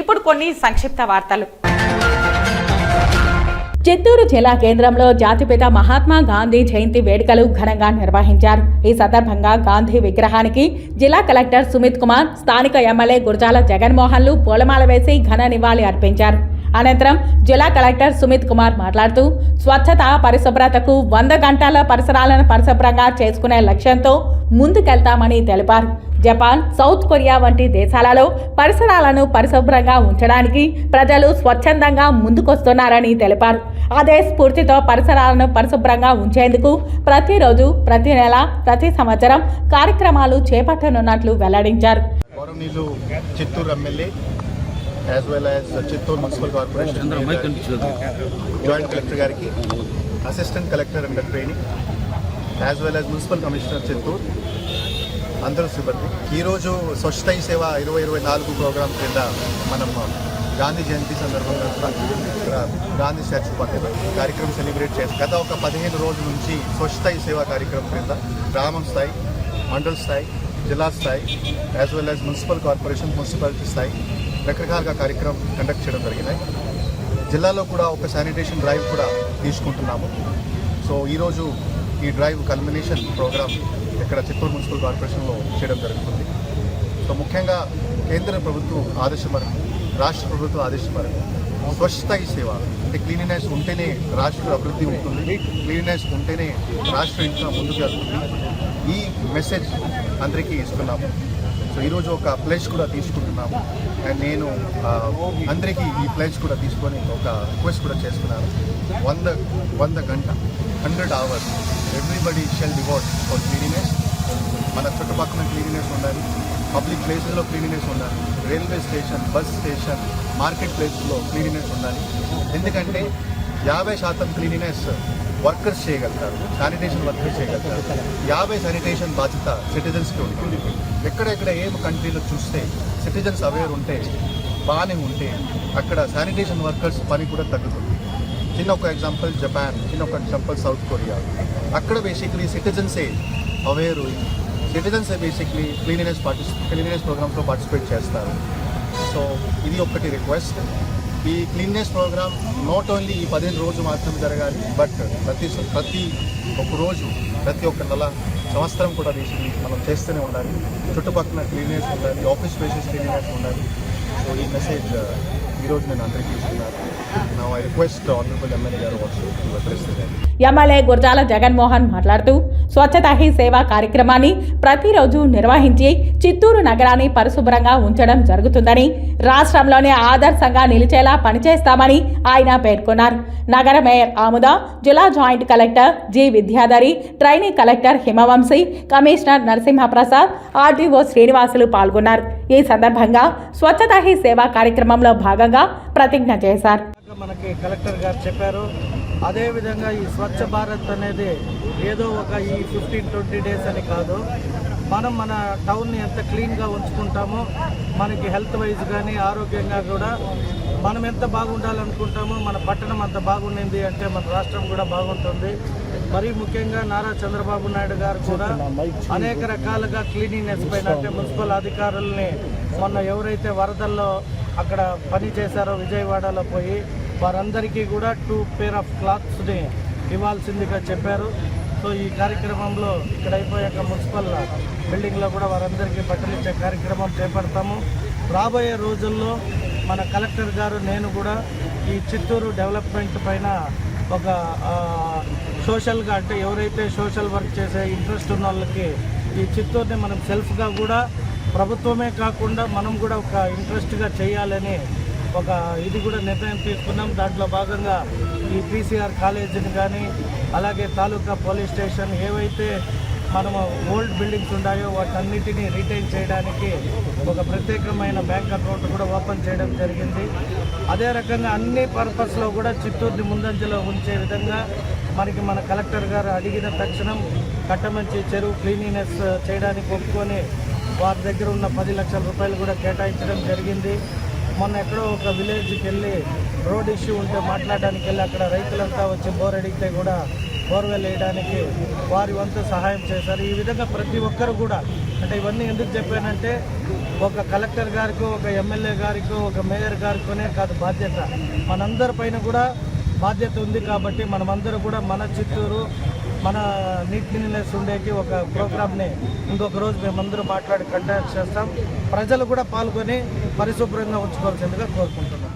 ఇప్పుడు కొన్ని సంక్షిప్త వార్తలు. చిత్తూరు జిల్లా కేంద్రంలో జాతిపిత మహాత్మా గాంధీ జయంతి వేడుకలు ఘనంగా నిర్వహించారు. ఈ సందర్భంగా గాంధీ విగ్రహానికి జిల్లా కలెక్టర్ సుమిత్ కుమార్ స్థానిక ఎమ్మెల్యే గురజాల జగన్మోహన్లు పూలమాల వేసి ఘన నివాళి అర్పించారు. అనంతరం జిల్లా కలెక్టర్ సుమిత్ కుమార్ మాట్లాడుతూ స్వచ్ఛత పరిశుభ్రతకు వంద గంటల పరిసరాలను పరిశుభ్రంగా చేసుకునే లక్ష్యంతో ముందుకెళ్తామని తెలిపారు. జపాన్ సౌత్ కొరియా వంటి దేశాలలో పరిసరాలను పరిశుభ్రంగా ఉంచడానికి ప్రజలు స్వచ్ఛందంగా ముందుకొస్తున్నారని తెలిపారు. అదే స్ఫూర్తితో పరిసరాలను పరిశుభ్రంగా ఉంచేందుకు ప్రతిరోజు ప్రతి నెల ప్రతి సంవత్సరం కార్యక్రమాలు చేపట్టనున్నట్లు వెల్లడించారు. Chittoor MLA as well as Chittoor municipal corporation joint collector గారికి assistant collector under training as well as municipal commissioner Chittoor అందరూ సిబ్బంది. ఈరోజు స్వచ్ఛత సేవ ఇరవై ఇరవై నాలుగు ప్రోగ్రాం కింద మనం గాంధీ జయంతి సందర్భంగా గాంధీ స్టాచ్యూ పక్కన కార్యక్రమం సెలబ్రేట్ చేస్తాం. గత ఒక పదిహేను రోజుల నుంచి స్వచ్ఛత సేవ కార్యక్రమం కింద గ్రామం స్థాయి మండల్ స్థాయి జిల్లా స్థాయి as well as municipal corporation municipality స్థాయి రకరకాలుగా కార్యక్రమం కండక్ట్ చేయడం జరిగినాయి. జిల్లాలో కూడా ఒక శానిటేషన్ డ్రైవ్ కూడా తీసుకుంటున్నాము. సో ఈరోజు ఈ డ్రైవ్ కల్మినేషన్ ప్రోగ్రామ్ ఇక్కడ చిత్తూరు మున్సిపల్ కార్పొరేషన్లో చేయడం జరుగుతుంది. సో ముఖ్యంగా కేంద్ర ప్రభుత్వం ఆదేశం మేరకు రాష్ట్ర ప్రభుత్వం ఆదేశం మేరకు స్వచ్ఛత ఈ సేవ అంటే క్లీనినెస్ ఉంటేనే రాష్ట్ర అభివృద్ధి ఉంటుంది క్లీనినెస్ ఉంటేనే రాష్ట్రం ఇంకా ముందుకు వెళ్తుంది. ఈ మెసేజ్ అందరికీ ఇస్తున్నాము. సో ఈరోజు ఒక ప్లేస్ కూడా తీసుకుంటున్నాము. అండ్ నేను అందరికీ ఈ ప్లేస్ కూడా తీసుకొని ఒక రిక్వెస్ట్ కూడా చేస్తున్నాను. వంద వంద గంట hundred hours everybody shall reward for cleanliness మన చుట్టుపక్కల క్లీనినెస్ ఉండాలి. పబ్లిక్ ప్లేసెస్లో క్లీనినెస్ ఉండాలి. Railway station bus station market ప్లేస్లో క్లీనినెస్ ఉండాలి. ఎందుకంటే యాభై శాతం క్లీనినెస్ వర్కర్స్ చేయగలుగుతారు శానిటేషన్ వర్కర్స్ చేయగలుగుతారు. యాభై శానిటేషన్ బాధ్యత సిటిజన్స్కి ఉంటుంది. ఎక్కడెక్కడ ఏం కంట్రీలో చూస్తే సిటిజన్స్ అవేర్ ఉంటే బాగానే ఉంటే అక్కడ శానిటేషన్ వర్కర్స్ పని కూడా తగ్గుతుంది. చిన్న ఒక ఎగ్జాంపుల్ జపాన్ చిన్న ఒక ఎగ్జాంపుల్ సౌత్ కొరియా. అక్కడ బేసిక్లీ సిటిజన్సే అవేరు సిటిజన్సే బేసిక్లీ క్లీనినెస్ పార్టిస్ క్లీనినెస్ ప్రోగ్రామ్స్లో పార్టిసిపేట్ చేస్తారు. సో ఇది ఒకటి రిక్వెస్ట్ ఈ క్లీన్నెస్ ప్రోగ్రామ్ నాట్ ఓన్లీ ఈ పదిహేను రోజు మాత్రమే జరగాలి బట్ ప్రతి ప్రతి ఒక్క రోజు ప్రతి ఒక్క నెల సంవత్సరం కూడా తీసుకుని మనం చేస్తూనే ఉండాలి. చుట్టుపక్కల క్లీన్నెస్ ఉండాలి ఆఫీస్ స్పేసెస్ క్లీన్నెస్ ఉండాలి. సో ఈ మెసేజ్ uh, ఈరోజు నేను అందరికీ ఇస్తున్నాను. నా request honourable MLA garu MLA Gurajala Jaganmohan మాట్లాడుతూ స్వచ్ఛత హీ సేవా కార్యక్రమాన్ని ప్రతిరోజు నిర్వహించి చిత్తూరు నగరాన్ని పరిశుభ్రంగా ఉంచడం జరుగుతుందని రాష్ట్రంలోనే ఆదర్శంగా నిలిచేలా పనిచేస్తామని ఆయన పేర్కొన్నారు. నగర మేయర్ ఆముద జిల్లా joint collector G Vidyadhari trainee collector Himavamshi commissioner Narasimhaprasad RDO Srinivasulu పాల్గొన్నారు. ఈ సందర్భంగా స్వచ్ఛత హీ సేవా కార్యక్రమంలో భాగంగా ప్రతిజ్ఞ చేశారు. మనకి కలెక్టర్ గారు చెప్పారు. అదేవిధంగా ఈ స్వచ్ఛ భారత్ అనేది ఏదో ఒక ఈ ఫిఫ్టీన్ ట్వంటీ డేస్ అని కాదు. మనం మన టౌన్ని ఎంత క్లీన్గా ఉంచుకుంటామో మనకి హెల్త్ వైజ్ కానీ ఆరోగ్యంగా కూడా మనం ఎంత బాగుండాలనుకుంటామో మన పట్టణం అంత బాగుండింది అంటే మన రాష్ట్రం కూడా బాగుంటుంది. మరీ ముఖ్యంగా నారా చంద్రబాబు నాయుడు గారు కూడా అనేక రకాలుగా క్లీనింగ్నెస్ పైన అంటే మున్సిపల్ అధికారుల్ని మొన్న ఎవరైతే వరదల్లో అక్కడ పని చేశారో విజయవాడలో పోయి వారందరికీ కూడా టూ పేర్ ఆఫ్ క్లాత్స్ని ఇవ్వాల్సిందిగా చెప్పారు. సో ఈ కార్యక్రమంలో ఇక్కడ అయిపోయాక మున్సిపల్ బిల్డింగ్లో కూడా వారందరికీ బట్టలు ఇచ్చే కార్యక్రమం చేపడతాము. రాబోయే రోజుల్లో మన కలెక్టర్ గారు నేను కూడా ఈ చిత్తూరు డెవలప్మెంట్ పైన ఒక సోషల్గా అంటే ఎవరైతే సోషల్ వర్క్ చేసే ఇంట్రెస్ట్ ఉన్న వాళ్ళకి ఈ చిత్తూరుని మనం సెల్ఫ్గా కూడా ప్రభుత్వమే కాకుండా మనం కూడా ఒక ఇంట్రెస్ట్గా చేయాలని ఒక ఇది కూడా నిర్ణయం తీసుకున్నాం. దాంట్లో భాగంగా ఈ పీసీఆర్ కాలేజీని కానీ అలాగే తాలూకా పోలీస్ స్టేషన్ ఏవైతే మనము ఓల్డ్ బిల్డింగ్స్ ఉన్నాయో వాటన్నిటినీ రీటైన్ చేయడానికి ఒక ప్రత్యేకమైన బ్యాంక్ అకౌంట్ కూడా ఓపెన్ చేయడం జరిగింది. అదే రకంగా అన్ని పర్పస్లో కూడా చిత్తూరుని ముందంజలో ఉంచే విధంగా మనకి మన కలెక్టర్ గారు అడిగిన తక్షణం కట్టమంచి చెరువు క్లీనినెస్ చేయడానికి ఒప్పుకొని వారి దగ్గర ఉన్న పది లక్షల రూపాయలు కూడా కేటాయించడం జరిగింది. మొన్న ఎక్కడో ఒక విలేజ్కి వెళ్ళి రోడ్ ఇష్యూ ఉంటే మాట్లాడడానికి వెళ్ళి అక్కడ రైతులంతా వచ్చి బోర్ అడిగితే కూడా బోర్వెల్ వేయడానికి వారి వంతు సహాయం చేశారు. ఈ విధంగా ప్రతి ఒక్కరు కూడా అంటే ఇవన్నీ ఎందుకు చెప్పానంటే ఒక కలెక్టర్ గారికి ఒక ఎమ్మెల్యే గారికి ఒక మేయర్ గారికినే కాదు బాధ్యత. మనందరి పైన కూడా బాధ్యత ఉంది కాబట్టి మనమందరూ కూడా మన చిత్తూరు మన నీట్ క్లీన్లెస్ ఉండేకి ఒక ప్రోగ్రామ్ని ఇంకొక రోజు మేమందరూ మాట్లాడి కండక్ట్ చేస్తాం. ప్రజలు కూడా పాల్గొని పరిశుభ్రంగా ఉంచుకోవాల్సిందిగా కోరుకుంటున్నాం.